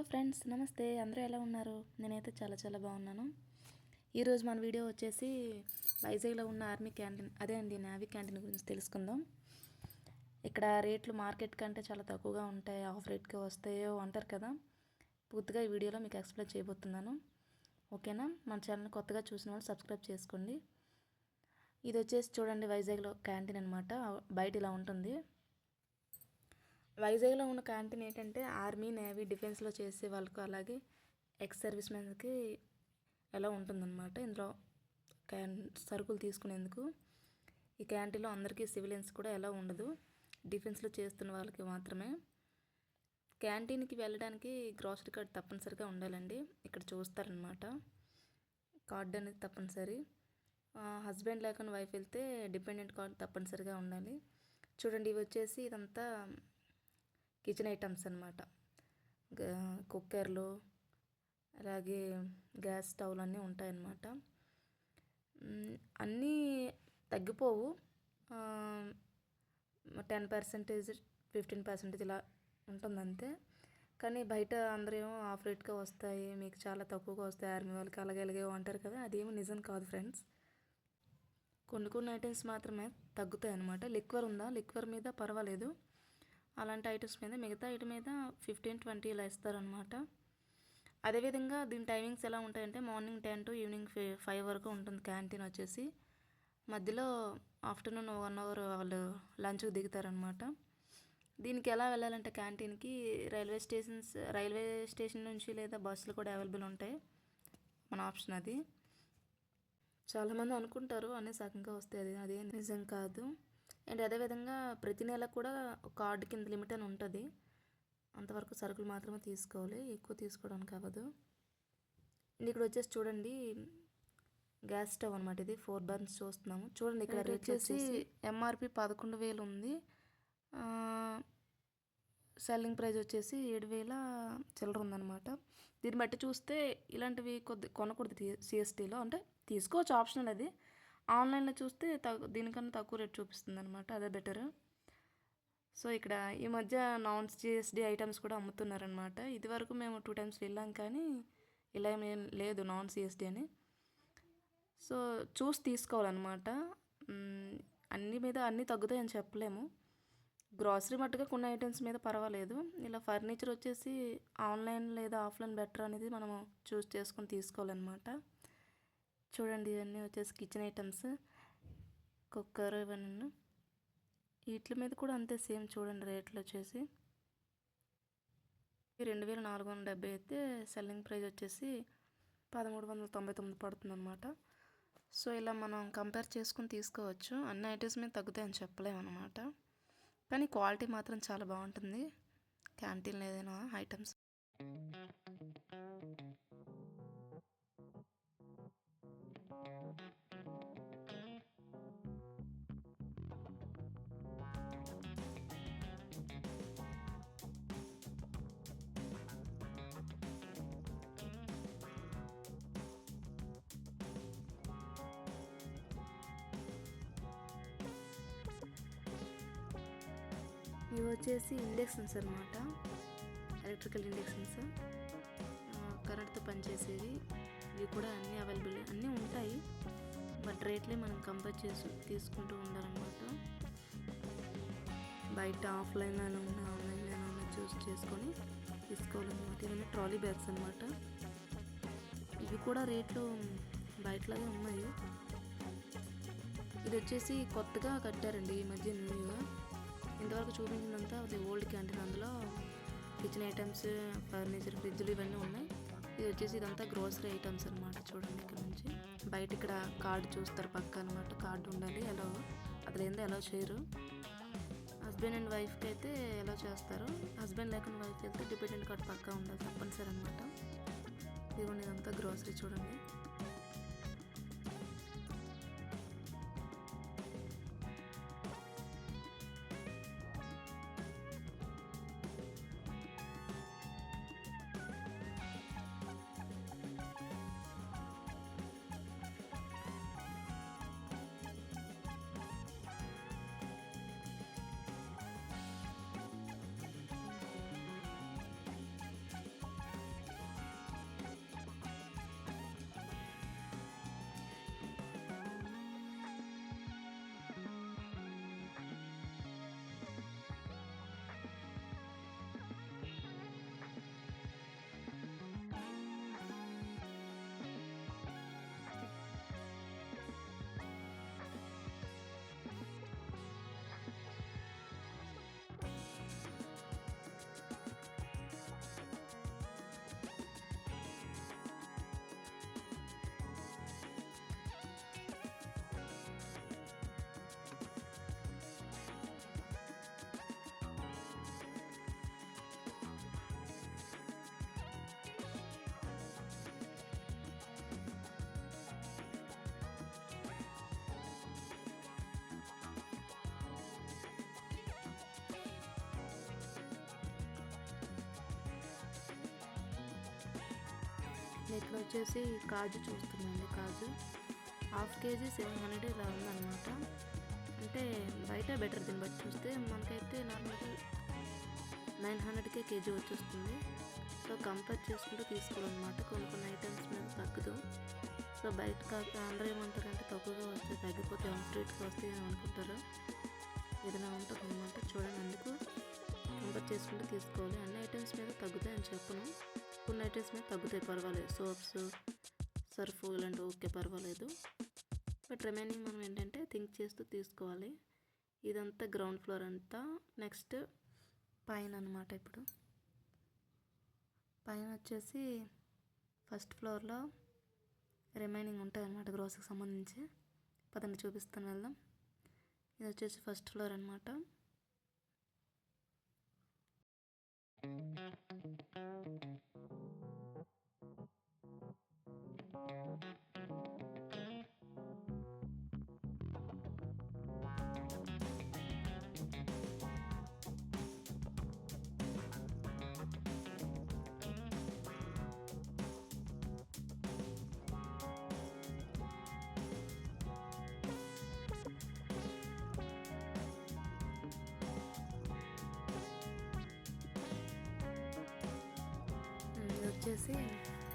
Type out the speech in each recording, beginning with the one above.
Hello friends నమస్తే. అందరూ ఎలా ఉన్నారు? నేనైతే చాలా చాలా బాగున్నాను. ఈరోజు మన వీడియో వచ్చేసి వైజాగ్లో ఉన్న ఆర్మీ క్యాంటీన్ అదే అండి నావీ క్యాంటీన్ గురించి తెలుసుకుందాం. ఇక్కడ రేట్లు మార్కెట్ కంటే చాలా తక్కువగా ఉంటాయి ఆఫ్ రేట్కి వస్తాయో అంటారు కదా. పూర్తిగా ఈ వీడియోలో మీకు ఎక్స్ప్లెయిన్ చేయబోతున్నాను. ఓకేనా? మన ఛానల్ కొత్తగా చూసిన వాళ్ళు సబ్స్క్రైబ్ చేసుకోండి. ఇది వచ్చేసి చూడండి వైజాగ్లో క్యాంటీన్ అనమాట బయట ఇలా ఉంటుంది. వైజాగ్లో ఉన్న క్యాంటీన్ ఏంటంటే ఆర్మీ నేవీ డిఫెన్స్లో చేసే వాళ్ళకు అలాగే ఎక్స్ సర్వీస్ మెన్స్కి ఎలా ఉంటుందన్నమాట. ఇందులో క్యాన్ సరుకులు తీసుకునేందుకు ఈ క్యాంటీన్లో అందరికీ సివిలియన్స్ కూడా ఎలా ఉండదు. డిఫెన్స్లో చేస్తున్న వాళ్ళకి మాత్రమే. క్యాంటీన్కి వెళ్ళడానికి గ్రాసరీ కార్డ్ తప్పనిసరిగా ఉండాలండి. ఇక్కడ చూస్తారనమాట కార్డ్ అనేది తప్పనిసరి. హస్బెండ్ లేకుండా వైఫ్ వెళ్తే డిపెండెంట్ కార్డ్ తప్పనిసరిగా ఉండాలి. చూడండి ఇవి వచ్చేసి ఇదంతా కిచెన్ ఐటమ్స్ అనమాట కుక్కర్లు అలాగే గ్యాస్ స్టవ్లు అన్నీ ఉంటాయన్నమాట. అన్నీ తగ్గిపోవు. టెన్ పర్సెంటేజ్ ఫిఫ్టీన్ పర్సెంటేజ్ ఇలా ఉంటుంది అంతే కానీ బయట అందరూ ఏమో ఆఫ్ రేట్గా వస్తాయి మీకు చాలా తక్కువగా వస్తాయి ఆర్మీ వాళ్ళకి అలాగే అలాగే అంటారు కదా అదేమో నిజం కాదు ఫ్రెండ్స్. కొన్ని కొన్ని ఐటమ్స్ మాత్రమే తగ్గుతాయి అనమాట లిక్వర్ ఉందా? లిక్వర్ మీద పర్వాలేదు. అలాంటి ఐటమ్స్ మీద మిగతా ఐటమ్ మీద ఫిఫ్టీన్ ట్వంటీ ఇలా ఇస్తారనమాట అదేవిధంగా దీని టైమింగ్స్ ఎలా ఉంటాయంటే morning ten to evening five వరకు ఉంటుంది క్యాంటీన్ వచ్చేసి. మధ్యలో ఆఫ్టర్నూన్ వన్ అవర్ వాళ్ళు లంచ్కి దిగుతారనమాట దీనికి ఎలా వెళ్ళాలంటే క్యాంటీన్కి రైల్వే స్టేషన్స్ రైల్వే స్టేషన్ నుంచి లేదా బస్సులు కూడా అవైలబుల్ ఉంటాయి. మన ఆప్షన్ అది. చాలామంది అనుకుంటారు అనే సగంగా వస్తాయి అది అదే నిజం కాదు. అండ్ అదేవిధంగా ప్రతి నెల కూడా కార్డు కింద లిమిట్ అని ఉంటుంది. అంతవరకు సరుకులు మాత్రమే తీసుకోవాలి. ఎక్కువ తీసుకోవడానికి అవ్వదు. ఇక్కడ వచ్చేసి చూడండి గ్యాస్ స్టవ్ అనమాట ఇది. ఫోర్ బర్న్స్ చూస్తున్నాము. చూడండి ఇక్కడ వచ్చేసి ఎంఆర్పి పదకొండు వేలు ఉంది. సెల్లింగ్ ప్రైస్ వచ్చేసి ఏడు వేల చిల్లర ఉందన్నమాట. దీన్ని బట్టి చూస్తే ఇలాంటివి కొద్ది కొనకూడదు సిఎస్టీలో అంటే తీసుకోవచ్చు ఆప్షనల్ అది. ఆన్లైన్లో చూస్తే తగ్గు దీనికన్నా తక్కువ రేట్ చూపిస్తుంది అనమాట అదే బెటర్. సో ఇక్కడ ఈ మధ్య నాన్ జిఎస్డి ఐటమ్స్ కూడా అమ్ముతున్నారనమాట ఇదివరకు మేము టూ టైమ్స్ వెళ్ళాం కానీ ఇలా ఏం లేదు నాన్ సిఎస్డి అని. సో చూసి తీసుకోవాలన్నమాట. అన్ని మీద అన్నీ తగ్గుతాయని చెప్పలేము. గ్రాసరీ మట్టుగా కొన్ని ఐటమ్స్ మీద పర్వాలేదు. ఇలా ఫర్నిచర్ వచ్చేసి ఆన్లైన్ లేదా ఆఫ్లైన్ బెటర్ అనేది మనము చూస్ చేసుకొని తీసుకోవాలన్నమాట. చూడండి ఇవన్నీ వచ్చేసి కిచెన్ ఐటమ్స్ కుక్కర్ ఇవన్నీ. వీటి మీద కూడా అంతే సేమ్ చూడండి రేట్లు వచ్చేసి. రెండు వేల నాలుగు వందల డెబ్బై అయితే సెల్లింగ్ ప్రైస్ వచ్చేసి పదమూడు వందల తొంభై తొమ్మిది పడుతుంది అనమాట సో ఇలా మనం కంపేర్ చేసుకుని తీసుకోవచ్చు. అన్ని ఐటమ్స్ మీద తగ్గుతాయని చెప్పలేము అనమాట కానీ క్వాలిటీ మాత్రం చాలా బాగుంటుంది. క్యాంటీన్లో ఏదైనా ఐటమ్స్ ఇది వచ్చేసి ఇండక్షన్స్ అనమాట ఎలక్ట్రికల్ ఇండక్షన్స్. కరెంట్తో పనిచేసేది ఇవి కూడా అన్నీ అవైలబుల్ అన్నీ ఉంటాయి. బట్ రేట్లే మనం కంపేర్ చేసి తీసుకుంటూ ఉండాలన్నమాట. బయట ఆఫ్లైన్లో ఉన్న ఆన్లైన్లో ఉన్న చూస్ చేసుకొని తీసుకోవాలన్నమాట. ఇవన్నీ ట్రాలీ బ్యాగ్స్ అనమాట ఇవి కూడా రేట్లు బయటలాగే ఉన్నాయి. ఇది వచ్చేసి కొత్తగా కట్టారండి ఈ మధ్య న్యూగా. ఇంతవరకు చూపించినంత అది ఓల్డ్ క్యాంటీన్ అందులో కిచెన్ ఐటమ్స్ ఫర్నిచర్ ఫ్రిడ్జ్లు ఇవన్నీ ఉన్నాయి. ఇది వచ్చేసి ఇదంతా గ్రోసరీ ఐటమ్స్ అనమాట చూడండి ఇక్కడ నుంచి. బయట ఇక్కడ కార్డు చూస్తారు పక్క అనమాట కార్డు ఉండాలి ఎలా అది ఏందో ఎలా చేయరు. హస్బెండ్ అండ్ వైఫ్కి అయితే ఎలా చేస్తారు. హస్బెండ్ లేకుండా వైఫ్ అయితే డిపెండెంట్ కార్డు పక్కా ఉండాలి తప్పనిసరి అనమాట ఇదిగోండి ఇదంతా గ్రోసరీ చూడండి. ఇక్కడ వచ్చేసి కాజు చూస్తున్నాను. కాజు హాఫ్ కేజీ సెవెన్ హండ్రెడ్ ఇలా ఉందన్నమాట. అంటే బయట బెటర్ దీన్ని బట్టి చూస్తే మనకైతే నార్మల్గా నైన్ హండ్రెడ్కే కేజీ వచ్చేస్తుంది. సో కంపేర్ చేసుకుంటూ తీసుకోవాలన్నమాట. కొన్ని కొన్ని ఐటమ్స్ మీద తగ్గదు. సో బయట కాక అందరూ ఏమంటారంటే తక్కువగా వస్తే తగ్గిపోతే రేట్కి వస్తాయి అని అనుకుంటారు. ఏదైనా ఉంటుంది అనమాట చూడండి అందుకు కంపేర్ చేసుకుంటూ తీసుకోవాలి. అన్ని ఐటమ్స్ మీద తగ్గుతాయని చెప్పను. కొన్ని ఐటమ్స్ తగ్గుతాయి పర్వాలేదు. సోప్స్ సర్ఫ్ ఇలాంటివి ఓకే పర్వాలేదు. బట్ రిమైనింగ్ మనం ఏంటంటే థింక్ చేస్తూ తీసుకోవాలి. ఇదంతా గ్రౌండ్ ఫ్లోర్ అంతా. నెక్స్ట్ పైన అనమాట ఇప్పుడు. పైన వచ్చేసి ఫస్ట్ ఫ్లోర్లో రిమైనింగ్ ఉంటాయి గ్రోస్కి సంబంధించి. పదండి చూపిస్తాను వెళ్దాం. ఇది వచ్చేసి ఫస్ట్ ఫ్లోర్ అనమాట ఇది వచ్చేసి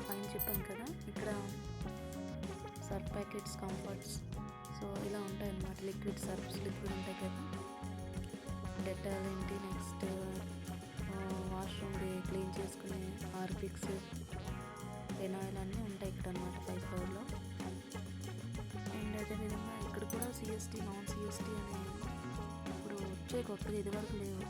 పైన చెప్పాను కదా ఇక్కడ సర్ఫ్ ప్యాకెట్స్ కంఫర్ట్స్ సో ఇలా ఉంటాయి అన్నమాట లిక్విడ్ సర్ఫ్స్ లిక్విడ్ ఉంటాయి కదా. డెటాల్ ఏంటి నెక్స్ట్ వాష్రూమ్ది క్లీన్ చేసుకునే హార్పిక్స్ ఫెనాయిల్ అన్నీ ఉంటాయి ఇక్కడ అన్నమాట పై ఫ్లోర్లో అండ్ అదేవిధంగా ఇక్కడ కూడా సిఎస్టీ నాన్ సిఎస్టీ అనే ఇప్పుడు వచ్చే కొత్తది ఇదివరకు లేవు.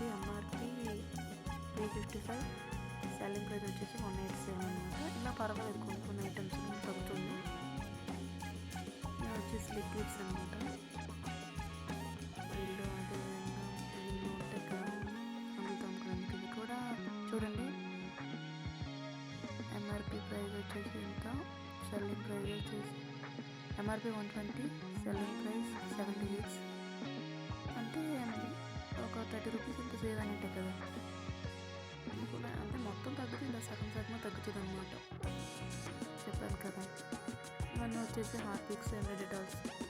వచ్చి MRP three fifty five selling price వచ్చేసి వన్ ఎయిట్ సెవెన్ అనమాట ఇలా పర్వాలేదు కొన్ని కొన్ని ఐటమ్స్ తగ్గుతుంది ఇది వచ్చేసి లిక్విడ్స్ అనమాట వీళ్ళు అదేవిధంగా వీళ్ళు ఉంటాయి కదా ఇది కూడా చూడండి. ఎంఆర్పి ప్రైస్ వచ్చేసి ఇంకా సెల్లింగ్ ప్రైస్ వచ్చేసి MRP one twenty selling price seventy six అంటే ఒక థర్టీ రూపీస్ ఇంత సేవ్ అయినట్టే కదా. అనుకున్నా అంటే మొత్తం తగ్గుతుంది? ఇలా సగం సగం తగ్గుతుంది అనమాట చెప్పాను కదా. ఇవన్నీ వచ్చేసి హార్పిక్స్ అండ్ డెటాల్స్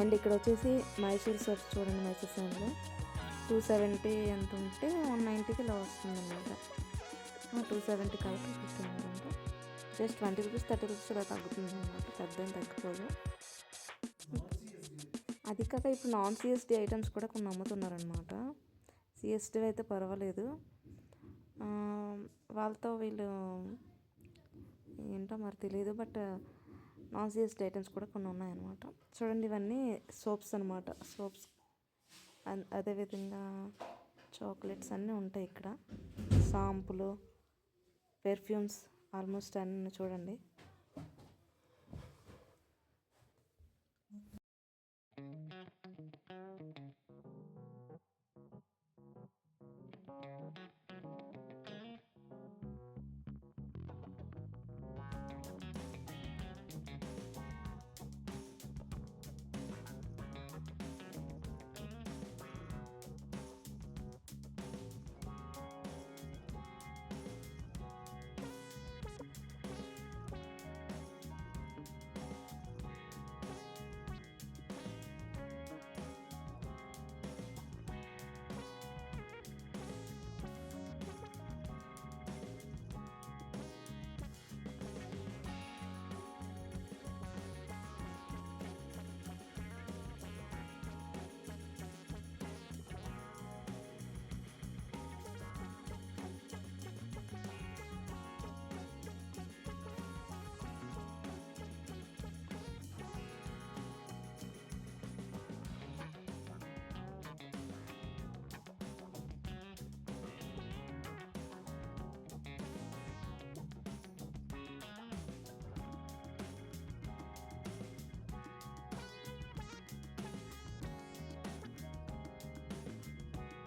అండ్ ఇక్కడ వచ్చేసి మైసూర్ సర్ఫ్ చూడండి మైసూర్ సర్ఫ్లో. టూ సెవెంటీ ఎంత ఉంటే వన్ నైంటీకి ఇలా వస్తుంది అనమాట టూ సెవెంటీ కాదు ఫిఫ్టీ అనుకుంటే just twenty rupees thirty rupees ఇలా తగ్గుతుంది అనమాట పెద్ద తగ్గిపోదు అది కాక ఇప్పుడు నాన్ సిఎస్డి ఐటమ్స్ కూడా కొన్ని అమ్ముతున్నారనమాట సిఎస్డి అయితే పర్వాలేదు. వాళ్ళతో వీళ్ళు ఏంటో మరి తెలియదు బట్ నాన్ ఐటమ్స్ కూడా కొన్ని ఉన్నాయన్నమాట. చూడండి ఇవన్నీ సోప్స్ అనమాట సోప్స్ అదేవిధంగా చాక్లెట్స్ అన్నీ ఉంటాయి ఇక్కడ. షాంపులు పెర్ఫ్యూమ్స్ ఆల్మోస్ట్ అన్నీ చూడండి.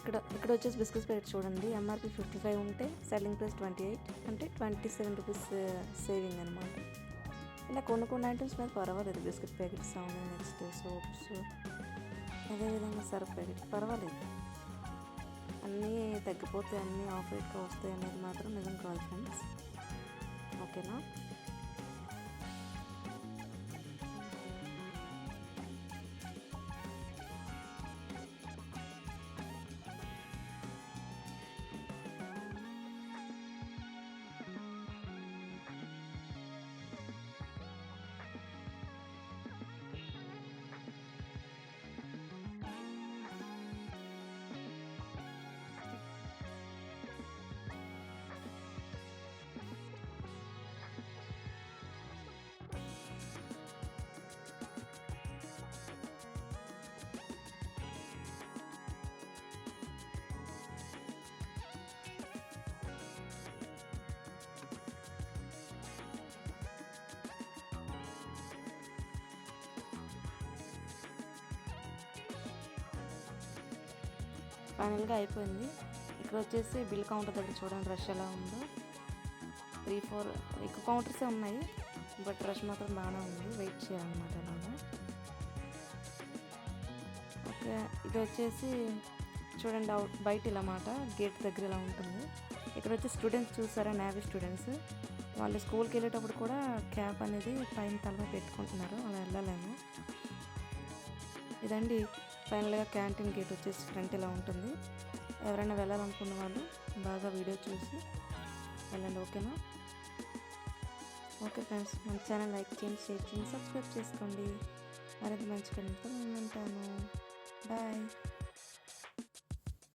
ఇక్కడ ఇక్కడ వచ్చేసి బిస్కెట్స్ ప్యాకెట్ చూడండి. ఎంఆర్పి ఫిఫ్టీ ఫైవ్ ఉంటే సెల్లింగ్ ప్రైస్ ట్వంటీ ఎయిట్ అంటే ట్వంటీ సెవెన్ రూపీస్ సేవింగ్ అనమాట ఇలా కొన్ని కొన్ని ఐటమ్స్ మీద పర్వాలేదు. బిస్కెట్ ప్యాకెట్స్ అవును నెక్స్ట్ సోప్స్ అదేవిధంగా సర్ఫ్ ప్యాకెట్ పర్వాలేదు. అన్నీ తగ్గిపోతే అన్నీ ఆఫ్ రేట్గా వస్తాయి అనేది మాత్రం నిజం కాదు ఫ్రెండ్స్ ఓకేనా? ఫైనల్గా అయిపోయింది. ఇక్కడ వచ్చేసి బిల్ కౌంటర్ దగ్గర చూడండి రష్ ఎలా ఉందో. త్రీ ఫోర్ ఎక్కువ కౌంటర్సే ఉన్నాయి బట్ రష్ మాత్రం బాగానే ఉంది. వెయిట్ చేయాలన్నమాట అలాగా. ఓకే ఇది వచ్చేసి చూడండి అవుట్ బయట ఇలా మాట గేట్ దగ్గర ఇలా ఉంటుంది. ఇక్కడ వచ్చి స్టూడెంట్స్ చూసారా నేవీ స్టూడెంట్స్? వాళ్ళు స్కూల్కి వెళ్ళేటప్పుడు కూడా క్యాప్ అనేది పైన తల పెట్టుకుంటున్నారు అలా వెళ్ళలేము. ఇదండి ఫైనల్గా క్యాంటీన్ గేట్ వచ్చేసి ఫ్రంట్ ఇలా ఉంటుంది. ఎవరైనా వెళ్ళాలనుకున్న వాళ్ళు బాగా వీడియో చూసి వెళ్ళండి ఓకేనా? ఓకే ఫ్రెండ్స్ మన ఛానల్ లైక్ చేయండి షేర్ చేయండి సబ్స్క్రైబ్ చేసుకోండి. మరింత మంచి కంటెంట్తో నేను ఉంటాను. బాయ్.